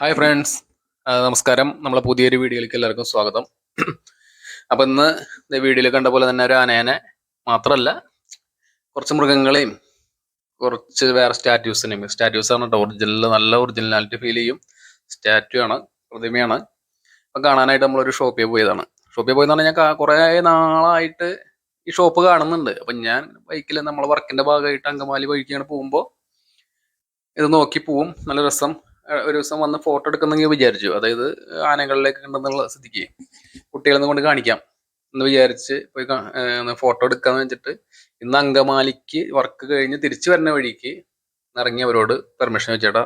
Hi friends നമസ്കാരം. നമ്മളെ പുതിയൊരു വീഡിയോയിലേക്ക് എല്ലാവർക്കും സ്വാഗതം. അപ്പം ഇന്ന് വീഡിയോയിൽ കണ്ട പോലെ തന്നെ ഒരു ആനേനെ മാത്രമല്ല കുറച്ച് മൃഗങ്ങളെയും കുറച്ച് വേറെ സ്റ്റാറ്റ്യൂസിനെയും. സ്റ്റാറ്റ്യൂസ് ആണ് കേട്ടോ ഒറിജിനൽ നല്ല ഒറിജിനാലിറ്റി ഫീൽ ചെയ്യും. സ്റ്റാറ്റ്യൂ ആണ് പ്രതിമയാണ്. അപ്പം കാണാനായിട്ട് നമ്മളൊരു ഷോപ്പിൽ പോയതാണ്. ഷോപ്പിൽ പോയെന്ന് പറഞ്ഞാൽ ഞാൻ കുറേ നാളായിട്ട് ഈ ഷോപ്പ് കാണുന്നുണ്ട്. അപ്പം ഞാൻ ബൈക്കിൽ നമ്മളെ വർക്കിന്റെ ഭാഗമായിട്ട് അങ്കമാലി വഴിക്കാണ് പോകുമ്പോൾ ഇത് നോക്കി പോവും. നല്ല രസം. ഒരു ദിവസം വന്ന് ഫോട്ടോ എടുക്കുന്നെങ്കിൽ വിചാരിച്ചു. അതായത് ആനകളിലേക്ക് ഉണ്ടെന്നുള്ള സ്ഥിതിക്ക്. കുട്ടികളെ കൊണ്ട് കാണിക്കാം എന്ന് വിചാരിച്ച് പോയി ഫോട്ടോ എടുക്കാന്ന് വെച്ചിട്ട് ഇന്ന് അങ്കമാലിക്ക് വർക്ക് കഴിഞ്ഞ് തിരിച്ചു വരുന്ന വഴിക്ക് ഇറങ്ങി അവരോട് പെർമിഷൻ വെച്ചേട്ടാ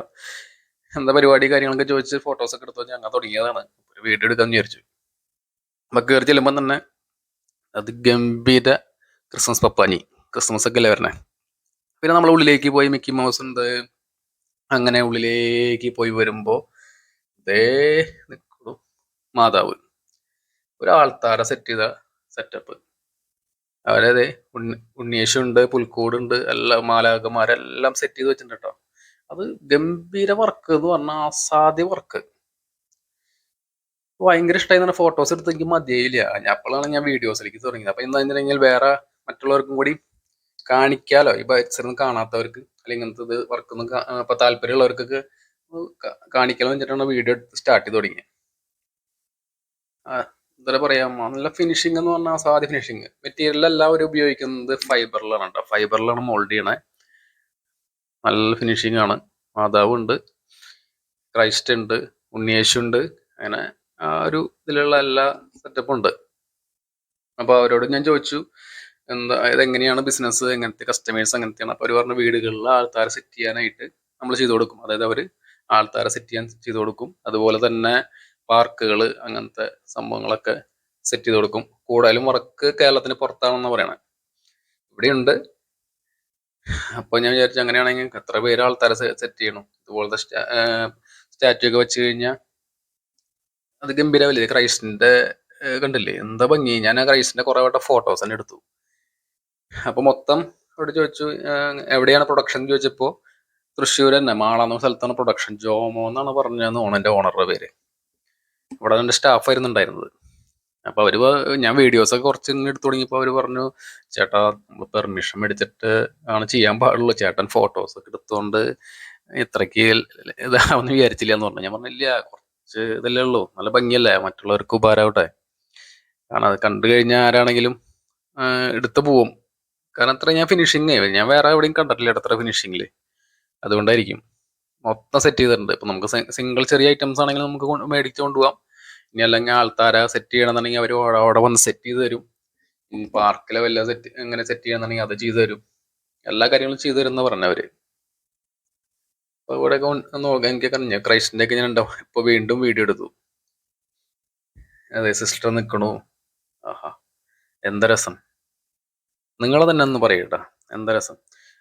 എന്താ പരിപാടി കാര്യങ്ങളൊക്കെ ചോദിച്ച് ഫോട്ടോസ് ഒക്കെ എടുത്തു? അങ്ങനെ തുടങ്ങിയതാണ്. ഒരു വീഡിയോ എടുക്കാന്ന് വിചാരിച്ചു. അപ്പൊ കയറി ചെല്ലുമ്പോൾ തന്നെ അത് ഗംഭീര ക്രിസ്മസ് പപ്പാനി. ക്രിസ്മസ് ഒക്കെ അല്ലേ വരണേ? പിന്നെ നമ്മൾ ഉള്ളിലേക്ക് പോയി മിക്കി മൗസ് ഉണ്ട്. അങ്ങനെ ഉള്ളിലേക്ക് പോയി വരുമ്പോ ദേ നിൽക്കുന്നു മാതാവ്. ഒരാൾത്താര സെറ്റ് ചെയ്ത സെറ്റപ്പ് അവരതെ ഉണ്ണി ഉണ്ണിയേശുണ്ട് പുൽക്കൂടുണ്ട് എല്ലാം മാലാകന്മാരെല്ലാം സെറ്റ് ചെയ്ത് വെച്ചിട്ടുണ്ട് കേട്ടോ അത് ഗംഭീര വർക്ക് എന്ന് പറഞ്ഞാൽ അസാധ്യ വർക്ക് ഭയങ്കര ഇഷ്ടമായി ഫോട്ടോസ് എടുത്ത് എനിക്ക് മതിയായില്ല. ഞാൻ അപ്പോഴാണ് ഞാൻ വീഡിയോസിലേക്ക് തുടങ്ങിയത്. അപ്പൊ എന്താ വേറെ മറ്റുള്ളവർക്കും കൂടി കാണിക്കാലോ? ഈ ബൈക്സിലൊന്നും കാണാത്തവർക്ക്. അല്ലെങ്കിൽ ഇങ്ങനത്തെ ഇത് വർക്കൊന്നും ഇപ്പൊ താല്പര്യമുള്ളവർക്കൊക്കെ കാണിക്കണം വെച്ചിട്ടാണ് വീഡിയോ സ്റ്റാർട്ട് ചെയ്ത് തുടങ്ങിയത് എന്താ പറയാ നല്ല ഫിനിഷിംഗ് എന്ന് പറഞ്ഞാൽ സാധ്യ ഫിനിഷിംഗ് മെറ്റീരിയൽ എല്ലാം അവർ ഉപയോഗിക്കുന്നത് ഫൈബറിലാണ് കേട്ടോ ഫൈബറിലാണ് മോൾഡ് ചെയ്യണേ. നല്ല ഫിനിഷിംഗ് ആണ്. മാതാവ് ഉണ്ട്. ക്രൈസ്റ്റ് ഉണ്ട്. ഉണ്ണിയേശു ഉണ്ട്. അങ്ങനെ ആ ഒരു ഇതിലുള്ള എല്ലാ സെറ്റപ്പും ഉണ്ട്. അപ്പോൾ അവരോട് ഞാൻ ചോദിച്ചു എന്താ ഇതെങ്ങനെയാണ് ബിസിനസ് എങ്ങനത്തെ കസ്റ്റമേഴ്സ് അങ്ങനത്തെയാണ്. അപ്പൊ അവർ പറഞ്ഞ വീടുകളിൽ ആൾക്കാരെ സെറ്റ് ചെയ്യാനായിട്ട് നമ്മൾ ചെയ്തു കൊടുക്കും. അതായത് അവർ ആൾക്കാരെ സെറ്റ് ചെയ്യാൻ ചെയ്തു കൊടുക്കും. അതുപോലെ തന്നെ പാർക്കുകൾ അങ്ങനത്തെ സംഭവങ്ങളൊക്കെ സെറ്റ് ചെയ്ത് കൊടുക്കും. കൂടുതലും വർക്ക് കേരളത്തിന് പുറത്താണെന്ന് പറയണേ. ഇവിടെയുണ്ട്. അപ്പൊ ഞാൻ വിചാരിച്ചു അങ്ങനെയാണെങ്കിൽ എത്ര പേര് ആൾക്കാരെ സെറ്റ് ചെയ്യണം. ഇതുപോലത്തെ സ്റ്റാച്ചു ഒക്കെ വെച്ച് കഴിഞ്ഞാൽ അത് ഗംഭീരമല്ലേ ക്രൈസ്റ്റിന്റെ കണ്ടില്ലേ? എന്താ ഭംഗി. ഞാൻ ആ ക്രൈസ്റ്റിന്റെ കുറെ വട്ടം ഫോട്ടോസ് തന്നെ എടുത്തു. അപ്പൊ മൊത്തം ഇവിടെ ചോദിച്ചു എവിടെയാണ് പ്രൊഡക്ഷൻ ചോദിച്ചപ്പോ തൃശ്ശൂർ തന്നെ മാള എന്ന സ്ഥലത്താണ് പ്രൊഡക്ഷൻ ജോമോ എന്നാണ് പറഞ്ഞതെന്ന് ഓണം എന്റെ ഓണറുടെ പേര്. ഇവിടെ എന്റെ സ്റ്റാഫ് ആയിരുന്നു ഉണ്ടായിരുന്നത് അപ്പൊ അവർ ഞാൻ വീഡിയോസ് ഒക്കെ കുറച്ച് ഇങ്ങനെ എടുത്തു തുടങ്ങിയപ്പോ അവർ പറഞ്ഞു ചേട്ടാ പെർമിഷൻ മേടിച്ചിട്ട് ആണ് ചെയ്യാൻ പാടുള്ളൂ. ചേട്ടൻ ഫോട്ടോസ് ഒക്കെ എടുത്തോണ്ട് ഇത്രയ്ക്ക് ഇതാവെന്ന് വിചാരിച്ചില്ല എന്ന് പറഞ്ഞു. ഞാൻ പറഞ്ഞില്ല കുറച്ച് ഇതല്ലേ ഉള്ളൂ. നല്ല ഭംഗിയല്ലേ മറ്റുള്ളവർക്ക് ഉപകാരമാവട്ടെ. കാരണം അത് കണ്ടു കഴിഞ്ഞാൽ ആരാണെങ്കിലും എടുത്ത് പോവും. കാരണം അത്ര ഞാൻ ഫിനിഷിങ് ഞാൻ വേറെ എവിടെയും കണ്ടിട്ടില്ല അത്ര ഫിനിഷിങ്ങിൽ അതുകൊണ്ടായിരിക്കും. മൊത്തം സെറ്റ് ചെയ്തിട്ടുണ്ട്. ഇപ്പൊ നമുക്ക് സിംഗിൾ ചെറിയ ഐറ്റംസ് ആണെങ്കിൽ നമുക്ക് മേടിച്ചു കൊണ്ടുപോകാം ഇനി അല്ലെങ്കിൽ ആൾക്കാരെ സെറ്റ് ചെയ്യണമെന്നുണ്ടെങ്കിൽ അവർ അവിടെ വന്ന് സെറ്റ് ചെയ്ത് തരും. പാർക്കിലെ വല്ല സെറ്റ് എങ്ങനെ സെറ്റ് ചെയ്യണമെന്നുണ്ടെങ്കിൽ അത് ചെയ്തു തരും. എല്ലാ കാര്യങ്ങളും ചെയ്തു തരും എന്ന് പറഞ്ഞവര് അപ്പൊ ഇവിടെ നോക്കാം. എനിക്ക് കഴിഞ്ഞു ക്രൈസ്റ്റിന്റെ ഒക്കെ ഞാൻ ഉണ്ടാവും ഇപ്പൊ വീണ്ടും വീഡിയോ എടുത്തു. അതെ സിസ്റ്റർ നിൽക്കണു ആഹാ. എന്താ രസം? നിങ്ങൾ തന്നെ ഒന്ന് പറയട്ടാ എന്താ രസം?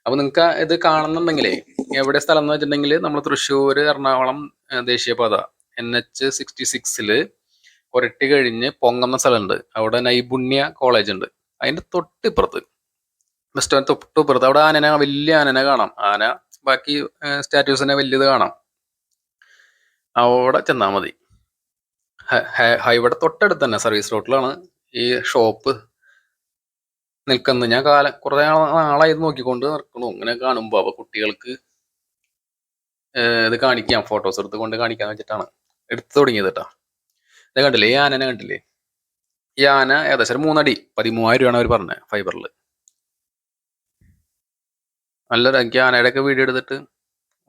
അപ്പൊ നിങ്ങൾക്ക് ഇത് കാണുന്നുണ്ടെങ്കിലേ എവിടെ സ്ഥലം എന്ന് വെച്ചിട്ടുണ്ടെങ്കിൽ നമ്മൾ തൃശ്ശൂർ എറണാകുളം ദേശീയപാത എൻ എച്ച് സിക്സ്റ്റി സിക്സിൽ പുരട്ടി കഴിഞ്ഞ് പൊങ്ങുന്ന സ്ഥലമുണ്ട് അവിടെ നൈപുണ്യ കോളേജ് ഉണ്ട് അതിന്റെ തൊട്ടിപ്പുറത്ത്. Bus stand തൊട്ടിപ്പുറത്ത്. അവിടെ ആനനെ വലിയ ആനനെ കാണാം. ആന ബാക്കി സ്റ്റാറ്റ്യൂസിനെ വലിയത് കാണാം. അവിടെ ചെന്നാൽ മതി. ഹൈവേടെ തൊട്ടടുത്ത് തന്നെ സർവീസ് റോട്ടിലാണ് ഈ ഷോപ്പ്. നിൽക്കുന്നത് ഞാൻ കാലം കുറെ നാളായി നോക്കിക്കൊണ്ട് നിൽക്കണു അങ്ങനെ കാണുമ്പോ അപ്പൊ കുട്ടികൾക്ക് ഇത് കാണിക്കാം. ഫോട്ടോസ് എടുത്ത് കൊണ്ട് കാണിക്കാന്ന് വെച്ചിട്ടാണ് എടുത്തു തുടങ്ങിയത് കേട്ടോ ഇത് കണ്ടില്ലേ? ഈ ആനനെ കണ്ടില്ലേ? ഈ ആന ഏകദേശം മൂന്നടി പതിമൂവായിരം രൂപയാണ് അവർ പറഞ്ഞത് ഫൈബറിൽ നല്ല എനിക്ക് ആനയുടെ ഒക്കെ വീഡിയോ എടുത്തിട്ട്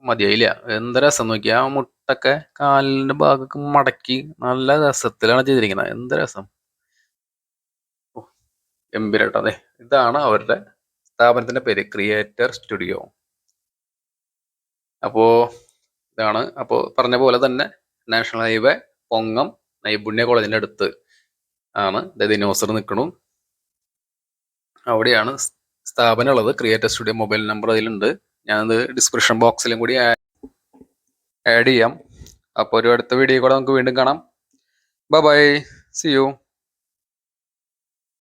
മതിയായില്ല. എന്ത് രസം നോക്കി ആ മുട്ടൊക്കെ കാലിന്റെ ഭാഗമൊക്കെ മടക്കി നല്ല രസത്തിലാണ് ചെയ്തിരിക്കുന്നത്. എന്ത് രസം. ഓ, ഗംഭീരാട്ടോ അതെ. ഇതാണ് അവരുടെ സ്ഥാപനത്തിന്റെ പേര് ക്രിയേറ്റർ സ്റ്റുഡിയോ അപ്പോൾ ഇതാണ് അപ്പോൾ പറഞ്ഞ പോലെ തന്നെ നാഷണൽ ഹൈവേ പൊങ്ങം നൈപുണ്യ കോളേജിന്റെ അടുത്ത് ആണ്. ദിനോസർ നിൽക്കണു. അവിടെയാണ് സ്ഥാപനം ഉള്ളത് ക്രിയേറ്റർ സ്റ്റുഡിയോ മൊബൈൽ നമ്പർ അതിലുണ്ട്. ഞാനത് ഡിസ്ക്രിപ്ഷൻ ബോക്സിലും കൂടി ആഡ് ചെയ്യാം. അപ്പോൾ ഒരു അടുത്ത വീഡിയോ കൂടെ നമുക്ക് വീണ്ടും കാണാം. Bye bye C U